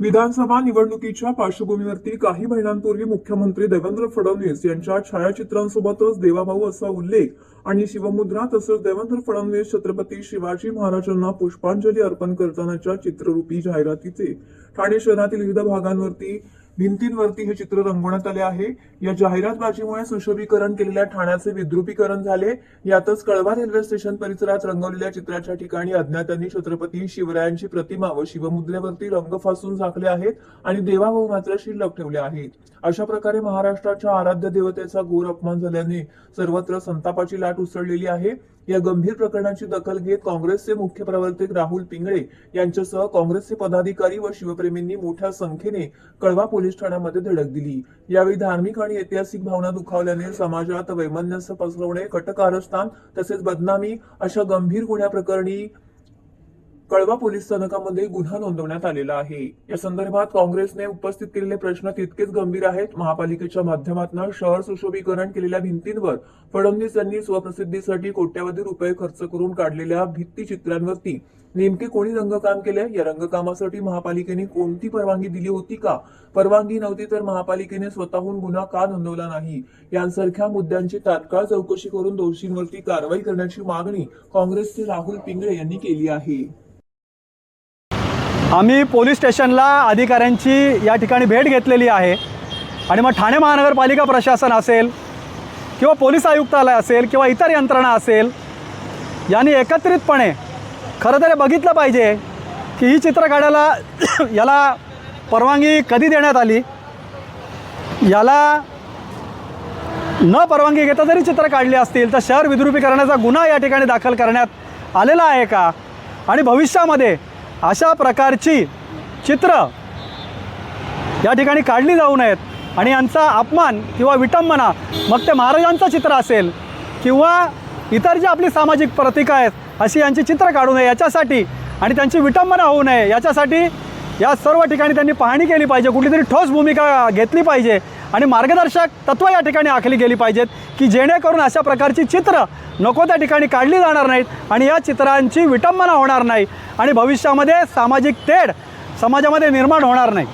विधानसभा निवडणुकीच्या पार्श्वभूमीवरती काही महिन्यांपूर्वी मुख्यमंत्री देवेंद्र फडणवीस यांच्या छायाचित्रांसोबतच देवाभाऊ असा उल्लेख आणि शिवमुद्रा तसंच देवेंद्र फडणवीस छत्रपती शिवाजी महाराजांना पुष्पांजली अर्पण करतानाच्या चित्ररूपी जाहिरातीचे. ठाणे शहरातील विविध भागांवरती भिंतींवरती हे चित्र रंगवण्यात आले आहे. या जाहिरातबाजीमुळे सुशोभीकरण केलेल्या ठाण्याचे विद्रुपीकरण झाले. यातच कळवा रेल्वे स्टेशन परिसरात रंगवलेल्या चित्राच्या ठिकाणी अज्ञातांनी छत्रपती शिवरायांची प्रतिमा व शिवमुद्रेवरती रंग फासून झाकले आहेत आणि देवाभाऊ मात्र शिल्लक ठेवले आहेत. अशा प्रकारे महाराष्ट्राच्या आराध्य देवतेचा घोर अपमान झाल्याने सर्वत्र संतापाची लाट उसळलेली आहे. या गंभीर प्रकरणाची दखल घेत काँग्रेसचे मुख्य प्रवर्तक राहुल पिंगळे यांच्यासह काँग्रेसचे पदाधिकारी व शिवप्रेमींनी मोठ्या संख्येने कळवा पोलीस ठाण्यामध्ये धडक दिली. यावेळी धार्मिक आणि ऐतिहासिक भावना दुखावल्याने समाजात वैमनस्य पसरवणे कटकारस्थान तसेच बदनामी अशा गंभीर गुन्ह्याप्रकरणी कळवा पोलीस स्थानकामध्ये गुन्हा नोंदवण्यात आलेला आहे. या संदर्भात काँग्रेसने उपस्थित केलेले प्रश्न तितकेच गंभीर आहेत. महापालिकेच्या माध्यमातून शहर सुशोभीकरण केलेल्या भिंतींवर फडणवीस यांनी स्वप्रसिद्धीसाठी कोट्यवधी रुपये खर्च करून काढलेल्या भित्तीचित्रांवरती नेमके कोणी रंगकाम केले या रंगकामासाठी महापालिकेने कोणती परवानगी दिली होती का? परवानगी नव्हती तर महापालिकेने स्वतःहून गुन्हा का नोंदवला नाही? यांसारख्या मुद्द्यांची तात्काळ चौकशी करून दोषींवरती कारवाई करण्याची मागणी काँग्रेसचे राहुल पिंगळे यांनी केली आहे. आम्ही पोलीस स्टेशनला अधिकाऱ्यांची या ठिकाणी भेट घेतलेली आहे. आणि मग ठाणे महानगरपालिका प्रशासन असेल किंवा पोलीस आयुक्तालय असेल किंवा इतर यंत्रणा असेल यांनी एकत्रितपणे खरं तर बघितलं पाहिजे की ही चित्र काढायला याला परवानगी कधी देण्यात आली? याला न परवानगी घेता जरी चित्र काढली असतील तर शहर विद्रुपीकरणाचा गुन्हा या ठिकाणी दाखल करण्यात आलेला आहे का? आणि भविष्यामध्ये अशा प्रकारची चित्र या ठिकाणी काढली जाऊ नयेत. आणि यांचा अपमान किंवा विटंबना मग ते महाराजांचं चित्र असेल किंवा इतर जी आपली सामाजिक प्रतीकं आहेत अशी यांची चित्र काढू नये याच्यासाठी आणि त्यांची विटंबना होऊ नये याच्यासाठी या सर्व ठिकाणी त्यांनी पाहणी केली पाहिजे. कुठलीतरी ठोस भूमिका घेतली पाहिजे. आणि मार्गदर्शक तत्त्व या ठिकाणी आखली गेली पाहिजेत की जेणेकरून अशा प्रकारची चित्र नको त्या ठिकाणी काढली जाणार नाहीत आणि या चित्रांची विटंबना होणार नाही आणि भविष्यामध्ये सामाजिक तेढ समाजामध्ये निर्माण होणार नाही.